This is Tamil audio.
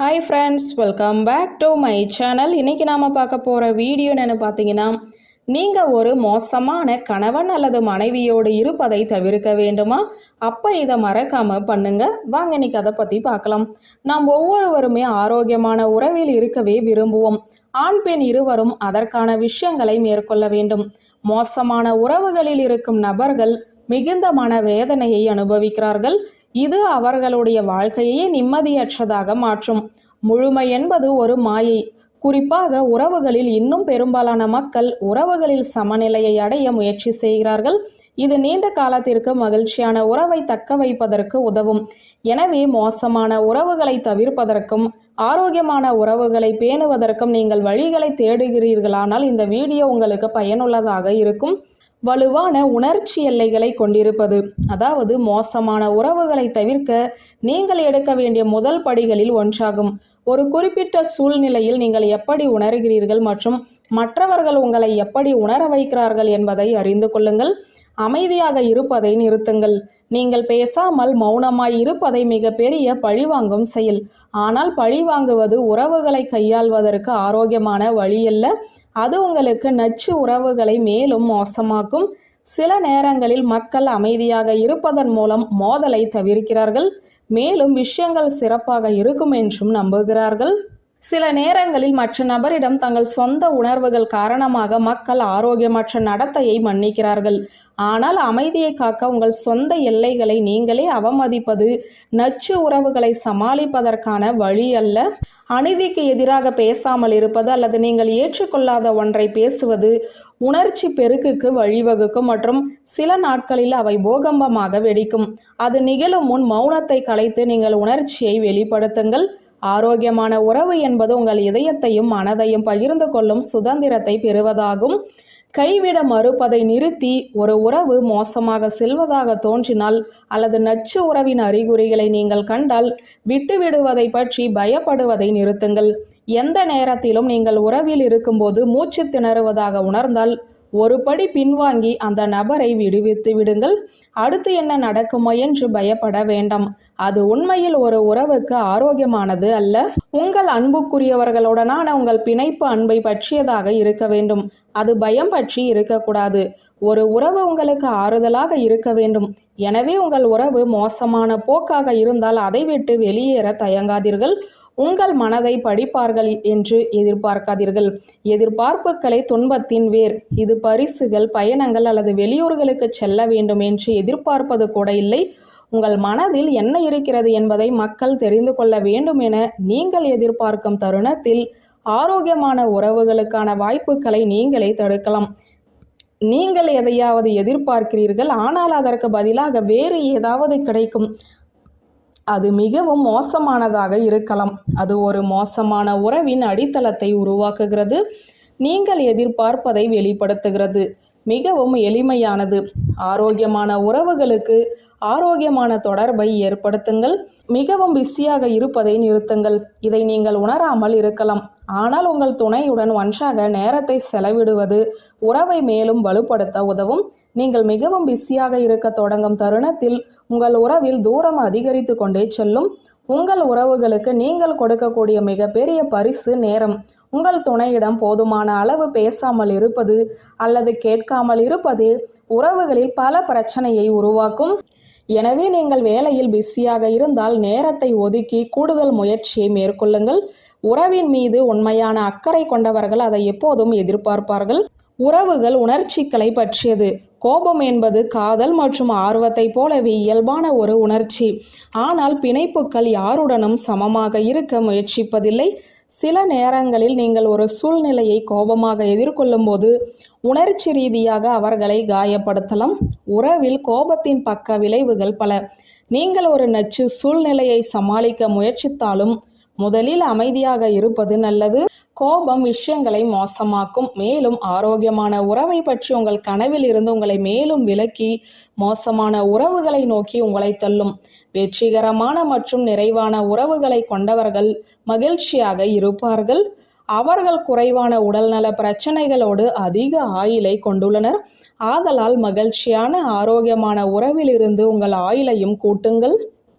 Hi friends welcome back to my channel இன்றைக்கி நாம் பார்க்க போகிற வீடியோ என்னென்னு பார்த்தீங்கன்னா நீங்கள் ஒரு மோசமான கணவன் அல்லது மனைவியோடு இருப்பதை தவிர்க்க வேண்டுமா? அப்போ இதை மறக்காமல் பண்ணுங்க. வாங்க இன்னைக்கு அதை பற்றி பார்க்கலாம். நாம் ஒவ்வொருவருமே ஆரோக்கியமான உறவில் இருக்கவே விரும்புவோம். ஆண் பெண் இருவரும் அதற்கான விஷயங்களை மேற்கொள்ள வேண்டும். மோசமான உறவுகளில் இருக்கும் நபர்கள் மிகுந்த மன வேதனையை அனுபவிக்கிறார்கள். இது அவர்களுடைய வாழ்க்கையே நிம்மதியற்றதாக மாற்றும். முழுமை என்பது ஒரு மாயை. குறிப்பாக உறவுகளில் இன்னும் பெரும்பாலான மக்கள் உறவுகளில் சமநிலையை அடைய முயற்சி செய்கிறார்கள். இது நீண்ட காலத்திற்கு மகிழ்ச்சியான உறவை தக்க வைப்பதற்கு உதவும். எனவே மோசமான உறவுகளை தவிர்ப்பதற்கும் ஆரோக்கியமான உறவுகளை பேணுவதற்கும் நீங்கள் வழிகளை தேடுகிறீர்களானால் இந்த வீடியோ உங்களுக்கு பயனுள்ளதாக இருக்கும். வலுவான உணர்ச்சி எல்லைகளை கொண்டிருப்பது. அதாவது மோசமான உறவுகளை தவிர்க்க நீங்கள் எடுக்க வேண்டிய முதல் படிகளில் ஒன்றாகும். ஒரு குறிப்பிட்ட சூழ்நிலையில் நீங்கள் எப்படி உணர்கிறீர்கள் மற்றும் மற்றவர்கள் உங்களை எப்படி உணர வைக்கிறார்கள் என்பதை அறிந்து கொள்ளுங்கள். அமைதியாக இருப்பதை நிறுத்துங்கள். நீங்கள் பேசாமல் மௌனமாய் இருப்பதை மிகப்பெரிய பழிவாங்கும் செயல். ஆனால் பழிவாங்குவது உறவுகளை கையாள்வதற்கு ஆரோக்கியமான வழியல்ல. அது உங்களுக்கு நச்சு உறவுகளை மேலும் மோசமாக்கும். சில நேரங்களில் மக்கள் அமைதியாக இருப்பதன் மூலம் மோதலை தவிர்க்கிறார்கள். மேலும் விஷயங்கள் சிறப்பாக இருக்கும் என்றும் நம்புகிறார்கள். சில நேரங்களில் மற்ற நபரிடம் தங்கள் சொந்த உணர்வுகள் காரணமாக மக்கள் ஆரோக்கியமற்ற நடத்தையை மன்னிக்கிறார்கள். ஆனால் அமைதியை காக்க உங்கள் சொந்த எல்லைகளை நீங்களே அவமதிப்பது நச்சு உறவுகளை சமாளிப்பதற்கான வழி அல்ல. அநீதிக்கு எதிராக பேசாமல் இருப்பது அல்லது நீங்கள் ஏற்றுக்கொள்ளாத ஒன்றை பேசுவது உணர்ச்சி பெருக்குக்கு வழிவகுக்கும் மற்றும் சில நாட்களில் அவை பூகம்பமாக வெடிக்கும். அது நிகழும் முன் மௌனத்தை கலைத்து நீங்கள் உணர்ச்சியை வெளிப்படுத்துங்கள். ஆரோக்கியமான உறவு என்பது உங்கள் இதயத்தையும் மனதையும் பகிர்ந்து கொள்ளும் சுதந்திரத்தை பெறுவதாகும். கைவிட மறுப்பதை நிறுத்தி ஒரு உறவு மோசமாக செல்வதாக தோன்றினால் அல்லது நச்சு உறவின் அறிகுறிகளை நீங்கள் கண்டால் விட்டுவிடுவதை பற்றி பயப்படுவதை நிறுத்துங்கள். எந்த நேரத்திலும் நீங்கள் உறவில் இருக்கும்போது மூச்சு திணறுவதாக உணர்ந்தால் ஒரு படி பின்வாங்கி அந்த நபரை விடுவித்து விடுங்கள். அடுத்து என்ன நடக்குமோ என்று பயப்பட வேண்டாம். அது உண்மையில் ஒரு உறவுக்கு ஆரோக்கியமானது அல்ல. உங்கள் அன்புக்குரியவர்களுடனான உங்கள் பிணைப்பு அன்பை பற்றியதாக இருக்க வேண்டும். அது பயம் பற்றி இருக்கக்கூடாது. ஒரு உறவு உங்களுக்கு ஆறுதலாக இருக்க வேண்டும். எனவே உங்கள் உறவு மோசமான போக்காக இருந்தால் அதை விட்டு வெளியேற தயங்காதீர்கள். உங்கள் மனதை படிப்பார்கள் என்று எதிர்பார்க்காதீர்கள். எதிர்பார்ப்புகளை துன்பத்தின் வேர். இது பரிசுகள் பயணங்கள் அல்லது வெளியூர்களுக்கு செல்ல வேண்டும் என்று எதிர்பார்ப்பது கூட இல்லை. உங்கள் மனதில் என்ன இருக்கிறது என்பதை மக்கள் தெரிந்து கொள்ள வேண்டும் என நீங்கள் எதிர்பார்க்கும் தருணத்தில் ஆரோக்கியமான உறவுகளுக்கான வாய்ப்புகளை நீங்களே தடுக்கலாம். நீங்கள் எதையாவது எதிர்பார்க்கிறீர்கள் ஆனால் அதற்கு பதிலாக வேறு ஏதாவது கிடைக்கும். அது மிகவும் மோசமானதாக இருக்கலாம். அது ஒரு மோசமான உறவின் அடித்தளத்தை உருவாக்குகிறது. நீங்கள் எதிர்பார்ப்பதை வெளிப்படுத்துகிறது. மிகவும் எளிமையானது. ஆரோக்கியமான உறவுகளுக்கு ஆரோக்கியமான தொடர்பை ஏற்படுத்துங்கள். மிகவும் பிஸியாக இருப்பதை நிறுத்துங்கள். இதை நீங்கள் உணராமல் இருக்கலாம். ஆனால் உங்கள் துணையுடன் ஒன்றாக நேரத்தை செலவிடுவது உறவை மேலும் வலுப்படுத்த உதவும். நீங்கள் மிகவும் பிஸியாக இருக்க தொடங்கும் தருணத்தில் உங்கள் உறவில் தூரம் அதிகரித்து கொண்டே செல்லும். உங்கள் உறவுகளுக்கு நீங்கள் கொடுக்கக்கூடிய மிகப்பெரிய பரிசு நேரம். உங்கள் துணையிடம் போதுமான அளவு பேசாமல் இருப்பது அல்லது கேட்காமல் இருப்பது உறவுகளில் பல பிரச்சனையை உருவாக்கும். எனவே நீங்கள் வேலையில் பிஸியாக இருந்தால் நேரத்தை ஒதுக்கி கூடுதல் முயற்சியை மேற்கொள்ளுங்கள். உறவின் மீது உண்மையான அக்கறை கொண்டவர்கள் அதை எப்போதும் எதிர்பார்ப்பார்கள். உறவுகள் உணர்ச்சிகளை பற்றியது. கோபம் என்பது காதல் மற்றும் ஆர்வத்தை போலவே இயல்பான ஒரு உணர்ச்சி. ஆனால் பிணைப்புகள் யாருடனும் சமமாக இருக்க முயற்சிப்பதில்லை. சில நேரங்களில் நீங்கள் ஒரு சூழ்நிலையை கோபமாக எதிர்கொள்ளும் போது உணர்ச்சி ரீதியாக அவர்களை காயப்படுத்தலாம். உறவில் கோபத்தின் பக்க விளைவுகள் பல. நீங்கள் ஒரு நச்சு சூழ்நிலையை சமாளிக்க முயற்சித்தாலும் முதலில் அமைதியாக இருப்பது நல்லது. கோபம் விஷயங்களை மோசமாக்கும். மேலும் ஆரோக்கியமான உறவை பற்றி உங்கள் கனவில் இருந்து உங்களை மேலும் விலக்கி மோசமான உறவுகளை நோக்கி உங்களை தள்ளும். வெற்றிகரமான மற்றும் நிறைவான உறவுகளை கொண்டவர்கள் மகிழ்ச்சியாக இருப்பார்கள். அவர்கள் குறைவான உடல்நல பிரச்சனைகளோடு அதிக ஆயிலை கொண்டுள்ளனர். ஆதலால் மகிழ்ச்சியான ஆரோக்கியமான உறவிலிருந்து உங்கள் ஆயுளையும் கூட்டுங்கள்.